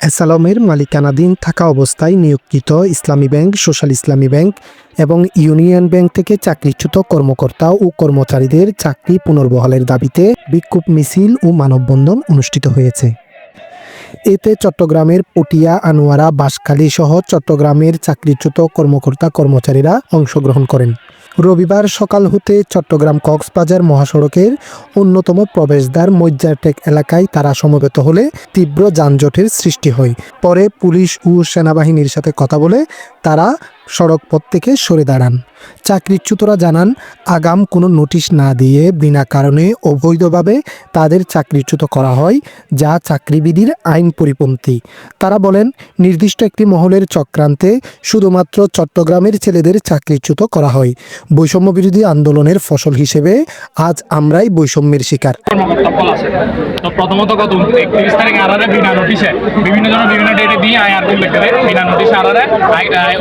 এসালমের মালিকানাধীন থাকা অবস্থায় নিয়োগকৃত Islami bank, social Islami bank এবং ইউনিয়ন ব্যাংক থেকে চাকরিচ্যুত কর্মকর্তা ও কর্মচারীদের চাকরি পুনর্বহালের দাবিতে বিক্ষোভ মিছিল ও মানববন্ধন অনুষ্ঠিত হয়েছে। এতে চট্টগ্রামের পটিয়া, আনোয়ারা, বাঁশখালী সহ চট্টগ্রামের চাকরিচ্যুত কর্মকর্তা কর্মচারীরা অংশগ্রহণ করেন। রবিবার সকাল হতে চট্টগ্রাম কক্সবাজার মহাসড়কের অন্যতম প্রবেশদ্বার মজ্জারটেক এলাকায় তারা সমবেত হলে তীব্র যানজটের সৃষ্টি হয়। পরে পুলিশ ও সেনাবাহিনীর সাথে কথা বলে তারা সড়ক পথ থেকে সরে দাঁড়ান। চাকরিচ্যুতরা জানান, আগাম কোনো নোটিশ না দিয়ে বিনা কারণে অবৈধভাবে তাদের চাকরিচ্যুত করা হয়, যা চাকরিবিধির আইন পরিপন্থী। তারা বলেন, নির্দিষ্ট একটি মহলের চক্রান্তে শুধুমাত্র চট্টগ্রামের ছেলেদের চাকরিচ্যুত করা হয়। বৈষম্য বিরোধী আন্দোলনের ফসল হিসেবে আজ আমরাই বৈষম্যের শিকার। বিভিন্ন বিভিন্ন ডেটে দিয়ে বিনা নোটিশে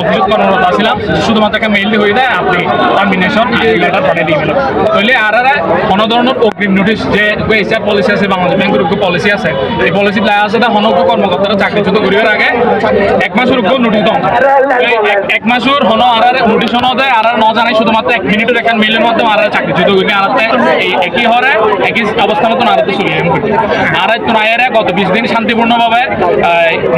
অভিযোগ কর্মরত ছিলাম শুধুমাত্র একটা মেইল হয়ে যায়, আপনি টার্মিনেশন লেটার পাঠিয়ে দিবেন তাহলে আরারে কোনো ধরনের অগ্রিম নোটিশ যে এইচআর পলিসি আছে, বাংলাদেশ ব্যাংকের উপর পলিসি আছে, এই পলিসি লাই আছে, তা হনক কর্মকর্তারা চাকরিচ্যুত করিবার আগে এক মাসের উপর নোটিশ দাও। এক মাসের হন আরারে নোটিশ হন দেয় আর আর ন জানাই শুধুমাত্র এক মিনিটের একটা মেইলের মাধ্যমে আরারে চাকরিচ্যুত করি এই একই হরে, একই অবস্থা মতন আরাতে চলে আর তো নাইয়ারে গত বিশ দিন শান্তিপূর্ণভাবে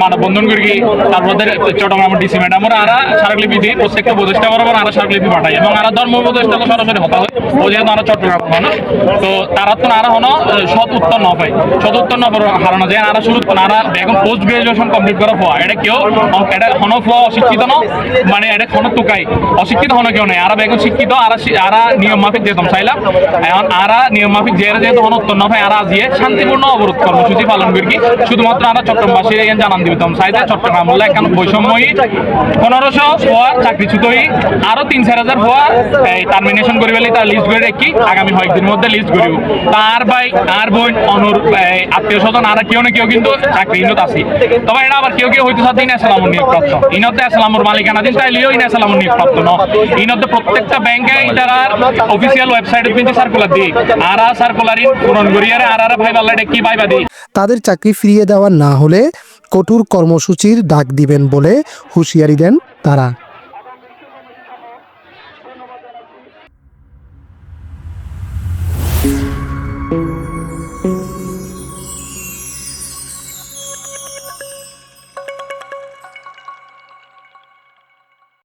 মানববন্ধন করি তারপর চট্টগ্রাম ডিসি ম্যাডামরা আরা স্মারকলিপি দিই প্রত্যেকটা উপদেষ্টা বরাবর আরা স্মারকলিপি পাঠাই এবং আরা ধর্ম উপদেষ্টা সরাসরি হতা হয়। ও যেহেতু আরা চট্টগ্রাম মানুষ তো তারা তো আরা হনো সৎ উত্তর ন পাই সৎ উত্তর ন হারানো যায় আরা শুরু আরা এখন পোস্ট গ্রাজুয়েশন কমপ্লিট করা হওয়া, এটা কেউ এটা হন হওয়া অশিক্ষিত ন মানে এটা হন তুকাই অশিক্ষিত হন কেউ নেই। আরা বেগুন শিক্ষিত, আরা আরা নিয়ম মাফিক যেতাম চাইলাম, এখন আরা নিয়ম মাফিক যে যেহেতু হন উত্তর ন পাই আরা আজিয়ে শান্তিপূর্ণ অবরোধ কর্মসূচি পালন করি শুধুমাত্র আমরা চট্টগ্রামবাসী এখানে জানান দিতাম চাইতে চট্টগ্রাম হলে এখন বৈষম্যই পনেরোশো হওয়া চাকরিচ্যুত হই আরও তিন চার হাজার এই টার্মিনেশন তার লিস্ট করে আগামী মধ্যে লিস্ট করিব তার ভাই আর বোন, অনুর আত্মীয় স্বজন, আর কেউ না কেউ কিন্তু চাকরি ইনত আছে। তবে এটা আবার কেউ কেউ হয়তো সাথে ইনতে তাইলেও ন। ইনতে প্রত্যেকটা ব্যাংকে অফিসিয়াল ওয়েবসাইটে কিন্তু সার্কুলার দিই। আর সার্কুলার পূরণ করিয়ারে আর আর ভাই বাল্লাটা কি দিই? তাদের চাকরি ফিরিয়ে দেওয়া না হলে কঠোর কর্মসূচির ডাক দিবেন বলে হুঁশিয়ারি দেন তারা।